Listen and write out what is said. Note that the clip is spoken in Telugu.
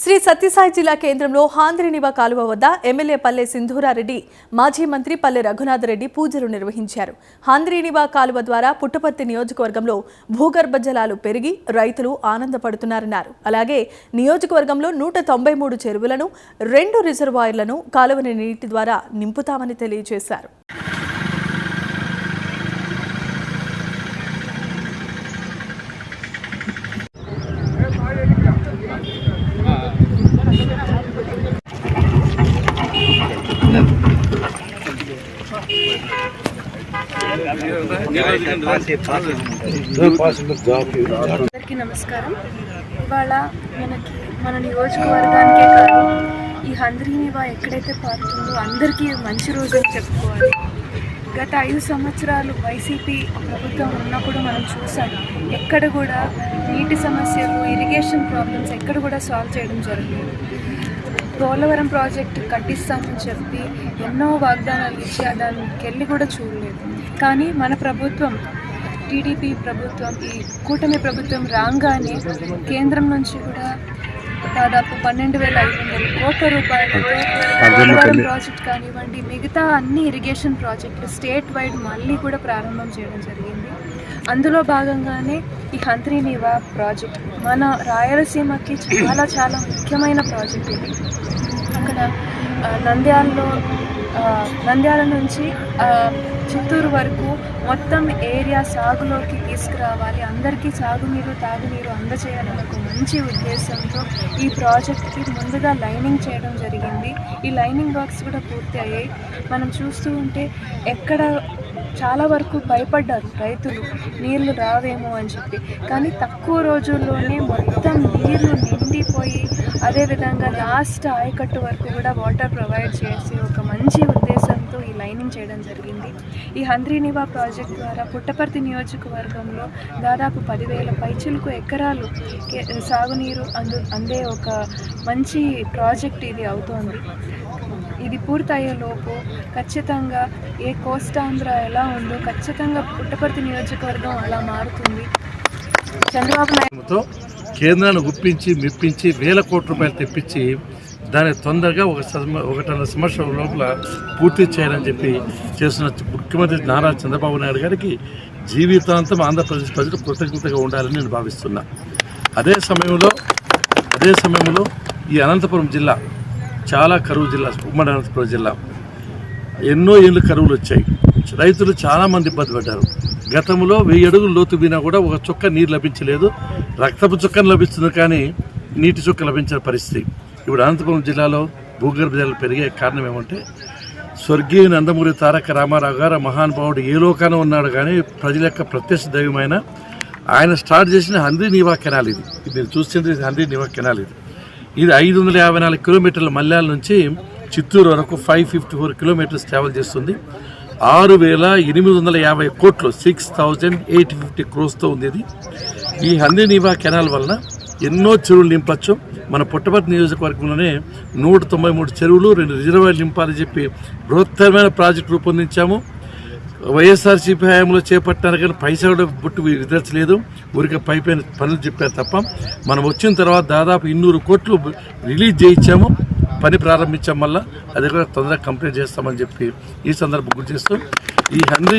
శ్రీ సత్యసాయి జిల్లా కేంద్రంలో హాంద్రినివా కాలువ వద్ద ఎమ్మెల్యే పల్లె సింధూరారెడ్డి మాజీ మంత్రి పల్లె రఘునాథరెడ్డి పూజలు నిర్వహించారు. హాంద్రినివా కాలువ ద్వారా పుట్టపర్తి నియోజకవర్గంలో భూగర్భ జలాలు పెరిగి రైతులు ఆనందపడుతున్నారన్నారు. అలాగే నియోజకవర్గంలో నూట తొంభై మూడు చెరువులను రెండు రిజర్వాయర్లను కాలువని నీటి ద్వారా నింపుతామని తెలియజేశారు. అందరికీ నమస్కారం. ఇవాళ మనకి మన నియోజకవర్గానికే కాదు ఈ హంద్రీనివా ఎక్కడైతే పారుతుందో అందరికీ మంచి రోజు అని చెప్పుకోవాలి. గత ఐదు సంవత్సరాలు వైసీపీ ప్రభుత్వం ఉన్నప్పుడు మనం చూసాం ఎక్కడ కూడా నీటి సమస్యలు ఇరిగేషన్ ప్రాబ్లమ్స్ ఎక్కడ కూడా సాల్వ్ చేయడం జరిగింది పోలవరం ప్రాజెక్టు కట్టిస్తామని చెప్పి ఎన్నో వాగ్దానాలు ఇచ్చి దానికి వెళ్ళి కూడా చూడలేదు. కానీ మన ప్రభుత్వం టీడీపీ ప్రభుత్వం ఈ కూటమి ప్రభుత్వం రాగానే కేంద్రం నుంచి కూడా దాదాపు పన్నెండు వేల ఐదు వందల కోట్ల పోలవరం ప్రాజెక్ట్ కానివ్వండి మిగతా అన్ని ఇరిగేషన్ ప్రాజెక్టులు స్టేట్ వైడ్ మళ్ళీ కూడా ప్రారంభం చేయడం జరిగింది. అందులో భాగంగానే ఈ హంత్రీనివా ప్రాజెక్ట్ మన రాయలసీమకి చాలా చాలా ముఖ్యమైన ప్రాజెక్ట్ ఇది. అక్కడ నంద్యాలలో నంద్యాల నుంచి చిత్తూరు వరకు మొత్తం ఏరియా సాగులోకి తీసుకురావాలి. అందరికీ సాగునీరు తాగునీరు అందజేయాలని ఒక మంచి ఉద్దేశంతో ఈ ప్రాజెక్ట్కి ముందుగా లైనింగ్ చేయడం జరిగింది. ఈ లైనింగ్ వర్క్స్ కూడా పూర్తి అయ్యాయి. మనం చూస్తూ ఉంటే ఎక్కడ చాలా వరకు భయపడ్డారు రైతులు. నీళ్ళు రావేమో అని చెప్పి. కానీ తక్కువ రోజుల్లోనే మొత్తం నీళ్ళు నిండిపోయి అదేవిధంగా లాస్ట్ ఆయకట్టు వరకు కూడా వాటర్ ప్రొవైడ్ చేసి ఒక మంచి ఉద్దేశం ఈ లైనింగ్ చేయడం జరిగింది. ఈ హంద్రీనివా ప్రాజెక్ట్ ద్వారా పుట్టపర్తి నియోజకవర్గంలో దాదాపు పదివేల పైచులకు ఎకరాలు సాగునీరు అందు అందే ఒక మంచి ప్రాజెక్ట్ ఇది అవుతోంది. ఇది పూర్తయ్యేలోపు ఖచ్చితంగా ఏ కోస్తాంధ్ర ఎలా ఉందో ఖచ్చితంగా పుట్టపర్తి నియోజకవర్గం అలా మారుతుంది. చంద్రబాబు నాయుడు కేంద్రాన్ని గుప్పించి మెప్పించి వేల కోట్ల రూపాయలు తెప్పించి దాన్ని తొందరగా ఒక సమ- ఒకటిన్నర సంవత్సరం లోపల పూర్తి చేయాలని చెప్పి చేస్తున్న ముఖ్యమంత్రి నారా చంద్రబాబు నాయుడు గారికి జీవితాంతం ఆంధ్రప్రదేశ్ ప్రజలు కృతజ్ఞతగా ఉండాలని నేను భావిస్తున్నా. అదే సమయంలో అదే సమయంలో ఈ అనంతపురం జిల్లా చాలా కరువు జిల్లా ఉమ్మడి అనంతపురం జిల్లా ఎన్నో ఏళ్ళు కరువులు వచ్చాయి. రైతులు చాలామంది ఇబ్బంది పడ్డారు. గతంలో వెయ్యి అడుగులు లోతు పోయినా కూడా ఒక చుక్క నీరు లభించలేదు. రక్తపు చుక్కను లభిస్తుంది కానీ నీటి చుక్క లభించిన పరిస్థితి. ఇప్పుడు అనంతపురం జిల్లాలో భూగర్భ జలాలు పెరిగే కారణం ఏమంటే స్వర్గీయ నందమూరి తారక రామారావు గారు మహానుభావుడు ఏ లోకాన ఉన్నాడు కానీ ప్రజల యొక్క ప్రత్యక్ష దైవమైన ఆయన స్టార్ట్ చేసిన హంద్రీ నీవా కెనాల్ ఇది. ఇది మీరు చూస్తుంది హంద్రీ నీవా కెనాల్ ఇది. ఇది ఐదు వందల యాభై నాలుగు కిలోమీటర్ల మల్యాల నుంచి చిత్తూరు వరకు five fifty four kilometres travel చేస్తుంది. ఆరు వేల ఎనిమిది వందల యాభై కోట్లు సిక్స్ థౌజండ్ ఎయిట్ ఫిఫ్టీ క్రోస్తో ఉంది ఇది. ఈ హందీనీవా కెనాల్ వలన ఎన్నో చెరువులు నింపచ్చు. మన పుట్టపర్తి నియోజకవర్గంలోనే నూట తొంభై మూడు చెరువులు రెండు రిజర్వాయర్లు నింపాలని చెప్పి బృహత్తరమైన ప్రాజెక్టు రూపొందించాము. వైఎస్ఆర్సీపీ హయాంలో చేపట్టారు కానీ పైసా కూడా బుట్టు విదర్చలేదు ఊరికే పైపైన పనులు చెప్పారు తప్ప. మనం వచ్చిన తర్వాత దాదాపు ఇన్నూరు కోట్లు రిలీజ్ చేయించాము. పని ప్రారంభించాం వల్ల అది కూడా తొందరగా కంప్లీట్ చేస్తామని చెప్పి ఈ సందర్భం గుర్తు చేస్తూ ఈ హండ్రీ